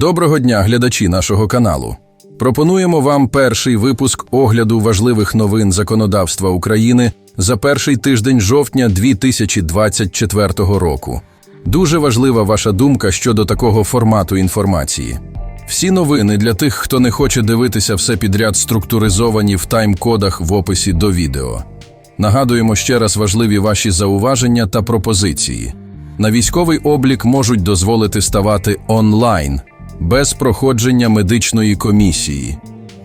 Доброго дня, глядачі нашого каналу. Пропонуємо вам перший випуск огляду важливих новин законодавства України за перший тиждень жовтня 2024 року. Дуже важлива ваша думка щодо такого формату інформації. Всі новини для тих, хто не хоче дивитися все підряд, структуризовані в тайм-кодах в описі до відео. Нагадуємо ще раз важливі ваші зауваження та пропозиції. На військовий облік можуть дозволити ставати онлайн без проходження медичної комісії.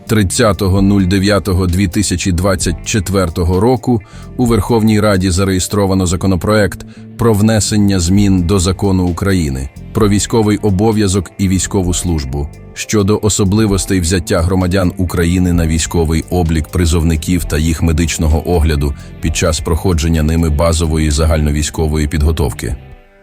30.09.2024 року у Верховній Раді зареєстровано законопроект про внесення змін до закону України про військовий обов'язок і військову службу щодо особливостей взяття громадян України на військовий облік призовників та їх медичного огляду під час проходження ними базової загальновійськової підготовки.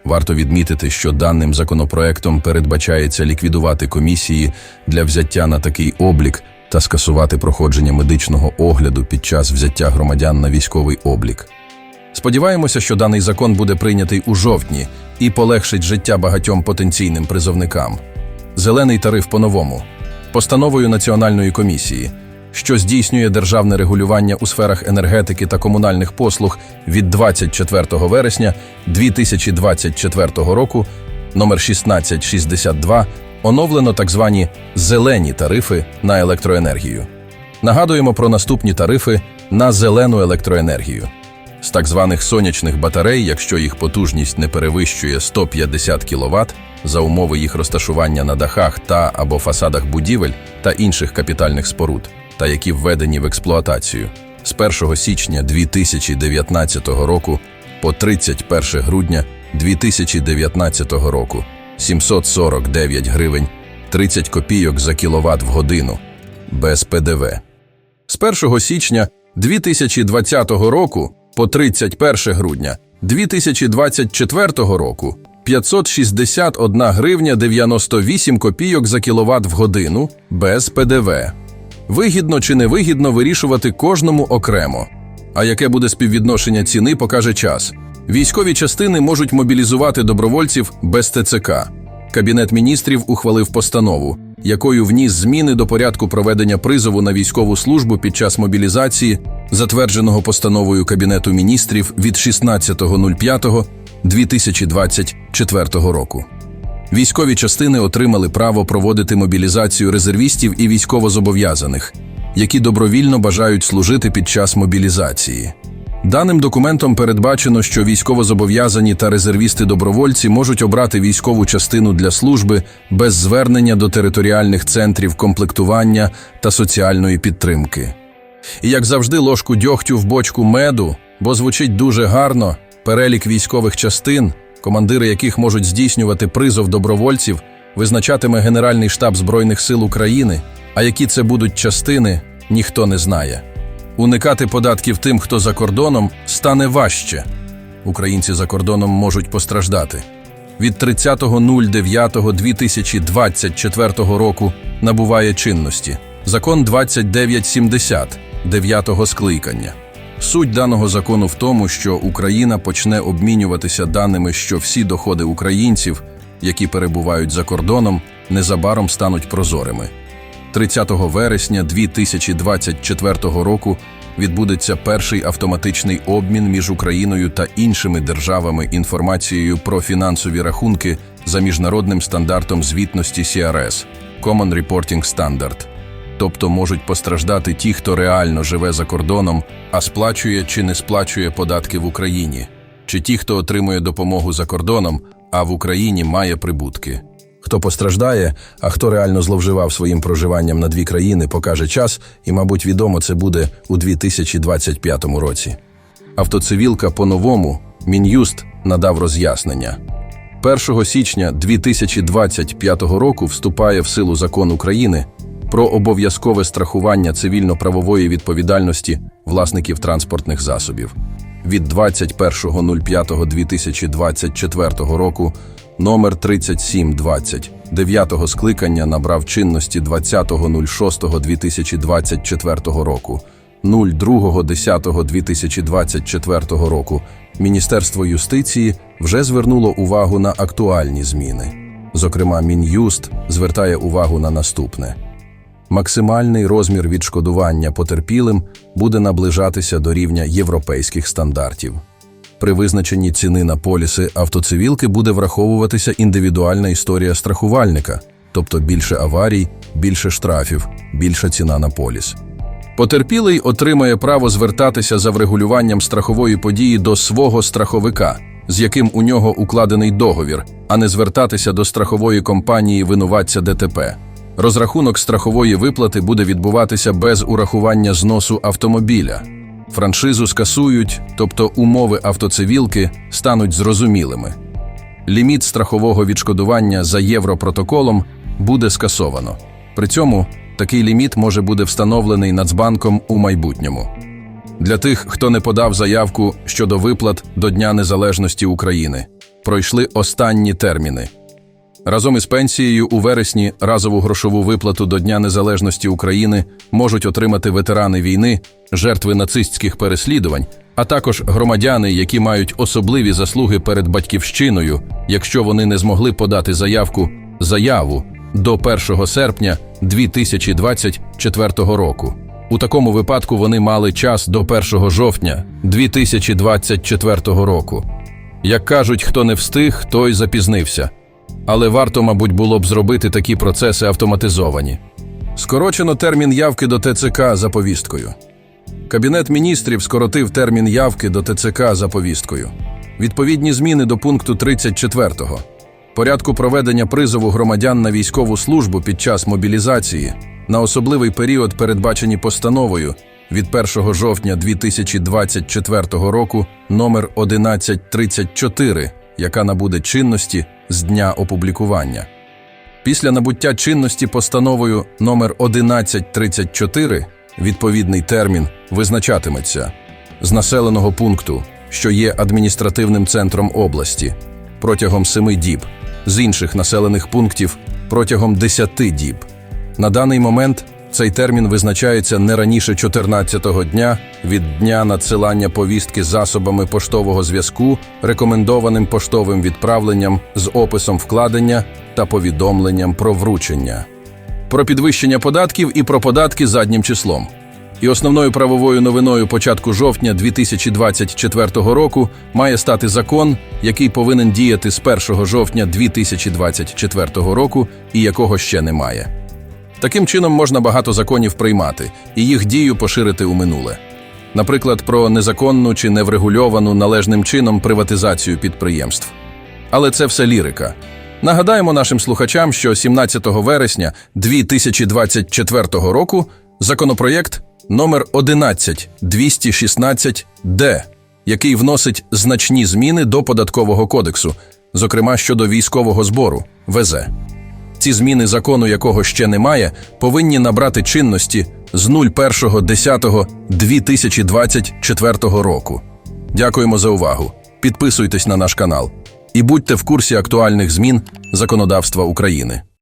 Варто відмітити, що даним законопроектом передбачається ліквідувати комісії для взяття на такий облік та скасувати проходження медичного огляду під час взяття громадян на військовий облік. Сподіваємося, що даний закон буде прийнятий у жовтні і полегшить життя багатьом потенційним призовникам. Зелений тариф по-новому. Постановою Національної комісії, що здійснює державне регулювання у сферах енергетики та комунальних послуг від 24 вересня 2024 року номер 1662 оновлено так звані зелені тарифи на електроенергію. Нагадуємо про наступні тарифи на зелену електроенергію. З так званих сонячних батарей, якщо їх потужність не перевищує 150 кВт, за умови їх розташування на дахах та або фасадах будівель та інших капітальних споруд, та які введені в експлуатацію з 1 січня 2019 року по 31 грудня 2019 року 749 гривень 30 копійок за кіловат в годину без ПДВ. З 1 січня 2020 року по 31 грудня 2024 року 561 гривня 98 копійок за кіловат в годину без ПДВ. Вигідно чи невигідно вирішувати кожному окремо. А яке буде співвідношення ціни, покаже час. Військові частини можуть мобілізувати добровольців без ТЦК. Кабінет міністрів ухвалив постанову, якою вніс зміни до порядку проведення призову на військову службу під час мобілізації, затвердженого постановою Кабінету міністрів від 16.05.2024 року. Військові частини отримали право проводити мобілізацію резервістів і військовозобов'язаних, які добровільно бажають служити під час мобілізації. Даним документом передбачено, що військовозобов'язані та резервісти-добровольці можуть обрати військову частину для служби без звернення до територіальних центрів комплектування та соціальної підтримки. І як завжди, ложку дьогтю в бочку меду, бо звучить дуже гарно перелік військових частин, командири яких можуть здійснювати призов добровольців, визначатиме Генеральний штаб Збройних сил України, а які це будуть частини, ніхто не знає. Уникати податків тим, хто за кордоном, стане важче. Українці за кордоном можуть постраждати. Від 30.09.2024 року набуває чинності закон 2970 9 скликання. Суть даного закону в тому, що Україна почне обмінюватися даними, що всі доходи українців, які перебувають за кордоном, незабаром стануть прозорими. 30 вересня 2024 року відбудеться перший автоматичний обмін між Україною та іншими державами інформацією про фінансові рахунки за міжнародним стандартом звітності CRS – Common Reporting Standard. Тобто можуть постраждати ті, хто реально живе за кордоном, а сплачує чи не сплачує податки в Україні, чи ті, хто отримує допомогу за кордоном, а в Україні має прибутки. Хто постраждає, а хто реально зловживав своїм проживанням на дві країни, покаже час, і, мабуть, відомо це буде у 2025 році. Автоцивілка по-новому Мін'юст надав роз'яснення. 1 січня 2025 року вступає в силу закон України про обов'язкове страхування цивільно-правової відповідальності власників транспортних засобів. Від 21.05.2024 року номер 3720 9 скликання набрав чинності 20.06.2024 року, 02.10.2024 року Міністерство юстиції вже звернуло увагу на актуальні зміни. зокрема Мін'юст, звертає увагу на наступне. Максимальний розмір відшкодування потерпілим буде наближатися до рівня європейських стандартів. При визначенні ціни на поліси автоцивілки буде враховуватися індивідуальна історія страхувальника, тобто більше аварій, більше штрафів, більша ціна на поліс. Потерпілий отримає право звертатися за врегулюванням страхової події до свого страховика, з яким у нього укладений договір, а не звертатися до страхової компанії винуватця ДТП. Розрахунок страхової виплати буде відбуватися без урахування зносу автомобіля. Франшизу скасують, тобто умови автоцивілки стануть зрозумілими. Ліміт страхового відшкодування за європротоколом буде скасовано. При цьому такий ліміт може бути встановлений Нацбанком у майбутньому. Для тих, хто не подав заявку щодо виплат до Дня Незалежності України, пройшли останні терміни. Разом із пенсією у вересні разову грошову виплату до Дня Незалежності України можуть отримати ветерани війни, жертви нацистських переслідувань, а також громадяни, які мають особливі заслуги перед батьківщиною, якщо вони не змогли подати заявку заяву до 1 серпня 2024 року. У такому випадку вони мали час до 1 жовтня 2024 року. Як кажуть, хто не встиг, той запізнився. Але варто, мабуть, було б зробити такі процеси автоматизовані. Скорочено термін явки до ТЦК за повісткою. Кабінет міністрів скоротив термін явки до ТЦК за повісткою. Відповідні зміни до пункту 34 порядку проведення призову громадян на військову службу під час мобілізації на особливий період, передбачені постановою від 1 жовтня 2024 року номер 1134, яка набуде чинності з дня опублікування. Після набуття чинності постановою номер 1134 відповідний термін визначатиметься з населеного пункту, що є адміністративним центром області, протягом 7 діб, з інших населених пунктів протягом 10 діб. На даний момент цей термін визначається не раніше 14-го дня від дня надсилання повістки засобами поштового зв'язку, рекомендованим поштовим відправленням з описом вкладення та повідомленням про вручення, про підвищення податків і про податки заднім числом. І основною правовою новиною початку жовтня 2024 року має стати закон, який повинен діяти з 1 жовтня 2024 року і якого ще немає. Таким чином можна багато законів приймати і їх дію поширити у минуле. Наприклад, про незаконну чи неврегульовану належним чином приватизацію підприємств. Але це все лірика. Нагадаємо нашим слухачам, що 17 вересня 2024 року законопроєкт номер 11216-д, який вносить значні зміни до податкового кодексу, зокрема щодо військового збору ВЗ. Ці зміни закону, якого ще немає, повинні набрати чинності з 01.10.2024 року. Дякуємо за увагу. Підписуйтесь на наш канал і будьте в курсі актуальних змін законодавства України.